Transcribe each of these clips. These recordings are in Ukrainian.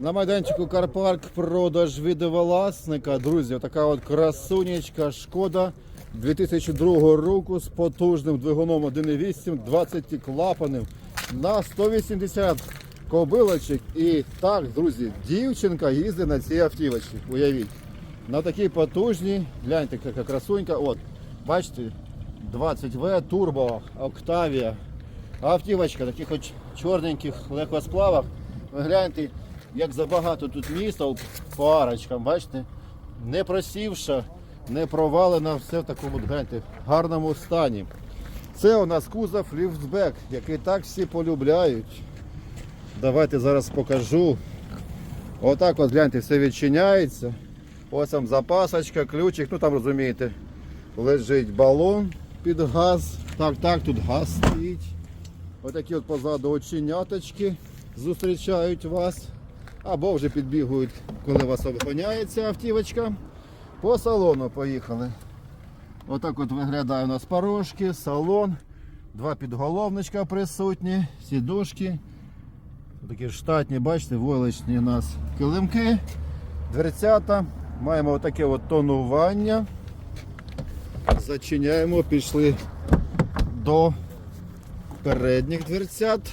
На майданчику Карпарк продаж відеовласника. Друзі, така от красунечка шкода 2002 року з потужним двигуном 1.8, 20 клапанів на 180 кобилочок. І так, друзі, дівчинка їздить на цій автівочці. Уявіть. На такій потужній, гляньте, яка красунька. От, бачите, 20В турбо, Октавія. Автівочка, таких от чорненьких легкосплавах. Ви гляньте, як забагато тут міста по арочкам, бачите? Не просівша, не провалена, все в такому гляньте, гарному стані. Це у нас кузов ліфтбек, який так всі полюбляють. Давайте зараз покажу. Отак от гляньте, все відчиняється. Ось там запасочка, ключик, ну там розумієте, лежить балон під газ. Так, так, тут газ стоїть. Отакі от позаду оченяточки зустрічають вас. Або вже підбігують, коли вас обгоняється автівочка. По салону поїхали. Отак от виглядає у нас порожки, салон, два підголовничка присутні, сідушки. Такі штатні, бачите, войлочні у нас килимки, дверцята. Маємо отаке от тонування. Зачиняємо, пішли до передніх дверцят.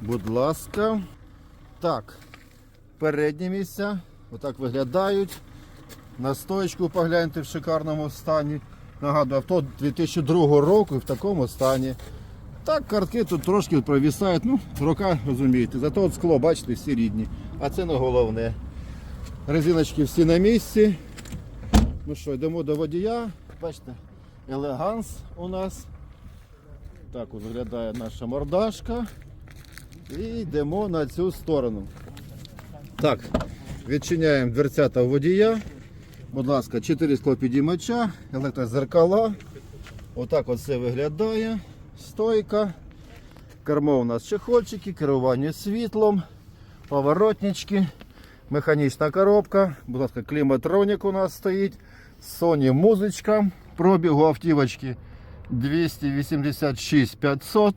Будь ласка. Так, передні місця отак виглядають. На стоечку погляньте в шикарному стані. Нагадую, авто 2002 року і в такому стані. Так, картки тут трошки провісають, ну, рука, розумієте, зато от скло, бачите, всі рідні. А це не головне. Резиночки всі на місці. Ну що, йдемо до водія. Бачите, елеганс у нас. Так виглядає наша мордашка. І йдемо на цю сторону. Так, відчиняємо дверцята водія. Будь ласка, 4 склопідіймача, електрозеркала. Отак от все виглядає. Стойка. Кермо у нас чехольчики, керування світлом, поворотнички, механічна коробка. Будь ласка, кліматронік у нас стоїть. Sony музичка. Пробігу автівочки 286 500.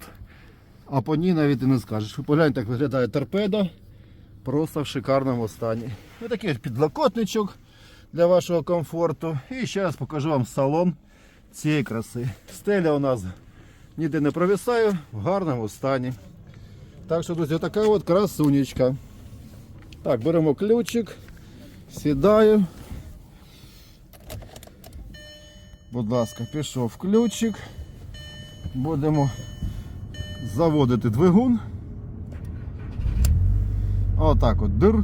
А по ній навіть і не скажеш. Ви Погляньте, як виглядає торпеда. Просто в шикарному стані. Ось такий підлокотничок для вашого комфорту. І ще раз покажу вам салон цієї краси. Стеля у нас ніде не провисає, в гарному стані. Так що, друзі, така от красунечка. Так, беремо ключик, сідаю. Будь ласка, пішов ключик. Будемо заводити двигун. Отак от дир.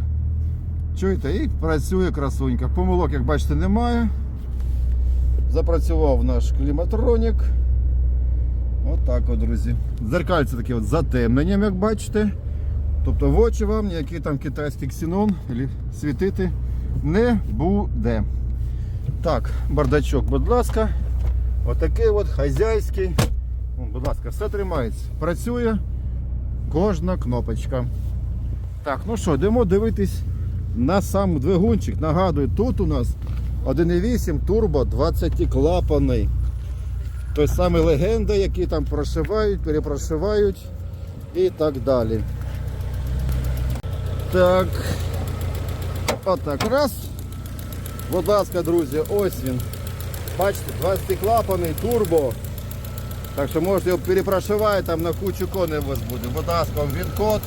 Чуєте, і працює красунька. Помилок, як бачите, немає. Запрацював наш кліматронік. Отак от, друзі. Дзеркальце таке от затемненням, як бачите. Тобто в очі вам ніякий там китайський ксенон світити не буде. Так, бардачок, будь ласка. Отакий от хазяйський. Вон, Будь ласка, все тримається. Працює кожна кнопочка. Так, ну що, йдемо дивитись на сам двигунчик. Нагадую, тут у нас 1.8 турбо 20 клапаний. Той самий легенда, які там прошивають, перепрошивають і так далі. Так. Отак. Раз. Будь ласка, друзі, ось він. Бачите, 20 клапаний, турбо. Так що можете його перепрошивати, там на кучу коней у вас буде. Будь ласка, він код.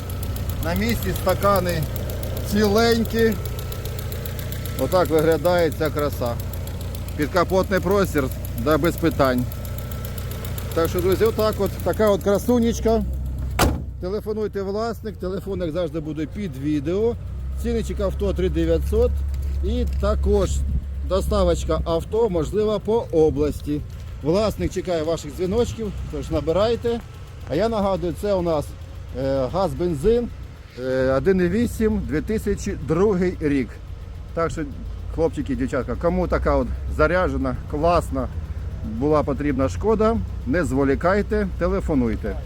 На місці стакани ціленькі. Отак виглядає ця краса. Підкапотний простір, да без питань. Так що, друзі, отак от, така от красунечка. Телефонуйте власник, телефон як завжди буде під відео. Ціничок авто 3900 і також доставочка авто можлива по області. Власник чекає ваших дзвіночків, тож набирайте. А я нагадую, це у нас е, газ-бензин е, 1,8 2002 рік. Так що, хлопчики, дівчатка, кому така от заряджена, класна була потрібна шкода, не зволікайте, телефонуйте.